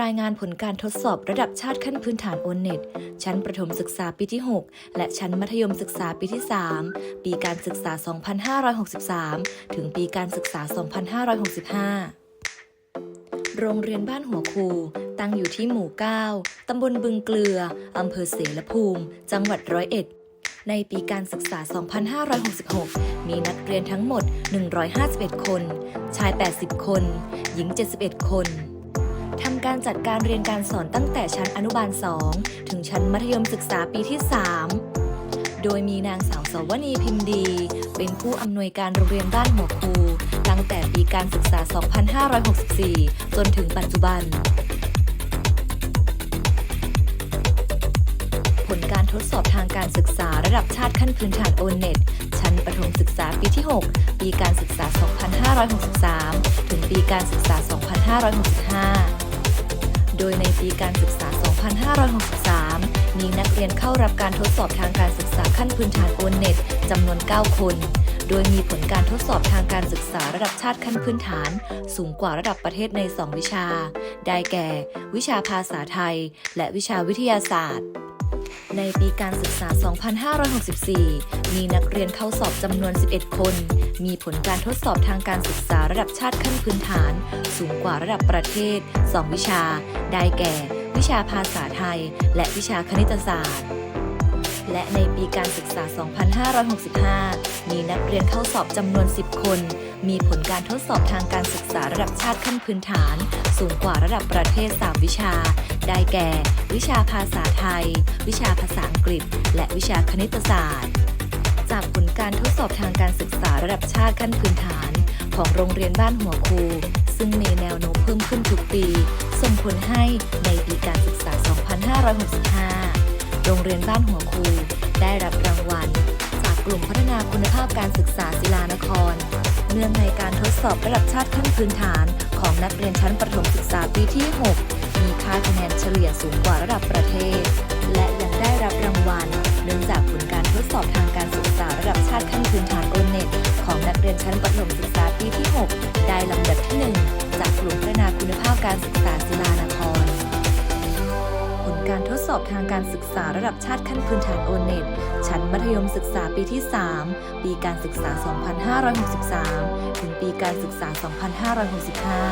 รายงานผลการทดสอบระดับชาติขั้นพื้นฐานโอนเน็ตชั้นประถมศึกษาปีที่ 6 และชั้นมัธยมศึกษาปีที่ 3 ปีการศึกษา 2563 ถึงปีการศึกษา 2565 โรงเรียนบ้านหัวคู ตั้งอยู่ที่หมู่ 9 ตำบลบึงเกลือ อำเภอเสรภูมิ จังหวัดร้อยเอ็ด ในปีการศึกษา 2566 มีนักเรียนทั้งหมด 151 คน ชาย 80 คน หญิง 71 คน ทำการจัดการเรียนการสอนตั้งแต่ชั้นอนุบาล 2 ถึงชั้นมัธยมศึกษาปีที่ 3 โดยมีนางสาวสวนีพิมพ์ดี เป็นผู้อำนวยการโรงเรียนบ้านหัวคูตั้งแต่ปีการศึกษา 2564 จนถึงปัจจุบัน ผลการทดสอบทางการศึกษาระดับชาติขั้นพื้นฐานโอเน็ตชั้นประถมศึกษาปีที่ 6 ปีการศึกษา 2563 ถึงปีการศึกษา 2565 โดยในปีการศึกษา 2563 มีนักเรียนเข้ารับการทดสอบทางการศึกษาขั้นพื้นฐานโอนเน็ตจำนวน 9 คน โดยมีผลการทดสอบทางการศึกษาระดับชาติขั้นพื้นฐาน สูงกว่าระดับประเทศใน 2 วิชา ได้แก่ วิชาภาษาไทย และวิชาวิทยาศาสตร์ ในปีการศึกษา 2564 มีนักเรียนเข้าสอบจำนวน 11 คน มีผลการทดสอบทางการศึกษาระดับชาติขั้นพื้นฐาน สูงกว่าระดับประเทศ 2 วิชา ได้แก่ วิชาภาษาไทย และวิชาคณิตศาสตร์ และในปีการศึกษา 2565 มีนักเรียนเข้าสอบจำนวน 10 คน มีผลการทดสอบทางการศึกษาระดับชาติขั้นพื้นฐาน สูงกว่าระดับประเทศ 3 วิชา ได้แก่ วิชาภาษาไทย วิชาภาษาอังกฤษ และวิชาคณิตศาสตร์ จากผลการทดสอบทางการศึกษาระดับชาติขั้นพื้นฐาน ของโรงเรียนบ้านหัวคู ซึ่งมีแนวโน้มเพิ่มขึ้นทุกปี ส่งผลให้ในปีการศึกษา 2565 โรงเรียนบ้านหัวคู ได้รับรางวัล กลุ่มพัฒนาคุณภาพการศึกษาศิลานคร เนื่องในการทดสอบระดับชาติขั้นพื้นฐานของนักเรียนชั้นประถมศึกษาปีที่ 6 มีค่าคะแนนเฉลี่ยสูงกว่าระดับประเทศ และยังได้รับรางวัล เนื่องจากผลการทดสอบทางการศึกษาระดับชาติขั้นพื้นฐานโอเน็ตของนักเรียนชั้นประถมศึกษาปีที่ 6 ได้ลำดับที่ 1 จากกลุ่มพัฒนาคุณภาพการศึกษาศิลานคร การทดสอบทางการศึกษาระดับชาติขั้นพื้นฐานโอเน็ตชั้นมัธยมศึกษาปีที่ 3 ปีการศึกษา 2563 ถึงปีการศึกษา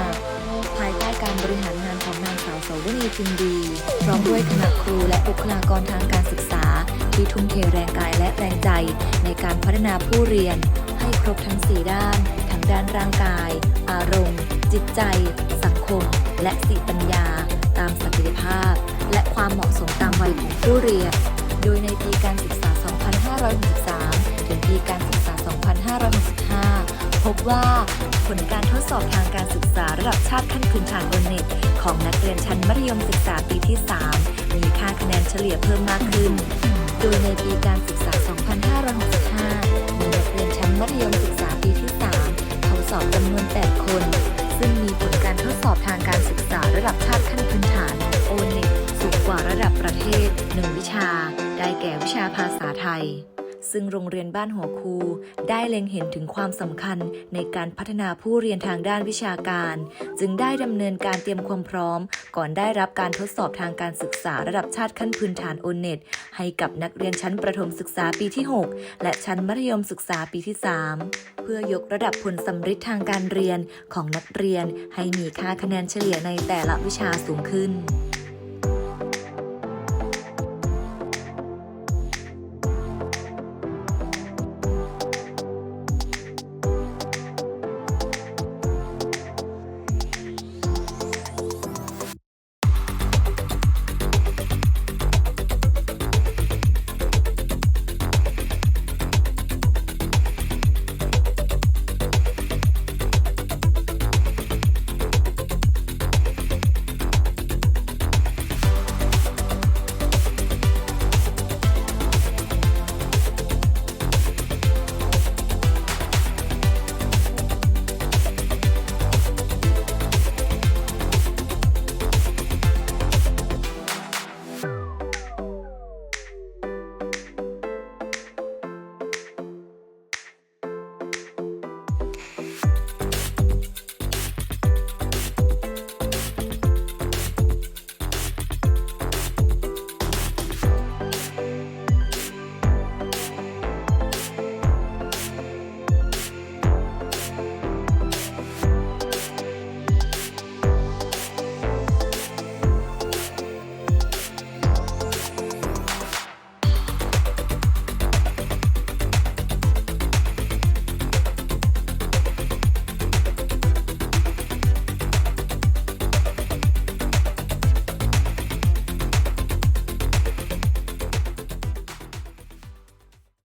2565 ภายใต้การบริหารงานของนางสาวสวนีจินดี พร้อมด้วยคณะครูและบุคลากรทางการศึกษา ที่ทุ่มเทแรงกายและแรงใจ ในการพัฒนาผู้เรียน ให้ครบทั้ง 4 ด้าน ทั้งด้านร่างกาย อารมณ์ จิตใจ สังคม และสติปัญญาตามศักยภาพ และความเหมาะสมตามวัยของผู้เรียน โดยในปีการศึกษา 2563 ถึงปีการศึกษา 2565 พบว่าผลการทดสอบทางการศึกษาระดับชาติขั้นพื้นฐานบนเน็ตของนักเรียนชั้นมัธยมศึกษาปีที่ 3 มีค่าคะแนนเฉลี่ยเพิ่มมากขึ้น โดยในปีการศึกษา 2565 มีนักเรียนชั้นมัธยมศึกษาปีที่ 3 เขาสอบจำนวน 8 คน ซึ่งมีผล แก่วิชาภาษาไทย ซึ่งโรงเรียนบ้านหัวคูได้เล็งเห็นถึงความสำคัญในการพัฒนาผู้เรียนทางด้านวิชาการ จึงได้ดำเนินการเตรียมความพร้อม ก่อนได้รับการทดสอบทางการศึกษาระดับชาติขั้นพื้นฐานโอเน็ตให้กับนักเรียนชั้นประถมศึกษาปีที่ 6 และชั้นมัธยมศึกษาปีที่ 3 เพื่อยกระดับผลสำฤทธิ์ทางการเรียนของนักเรียนให้มีค่าคะแนนเฉลี่ยในแต่ละวิชาสูงขึ้น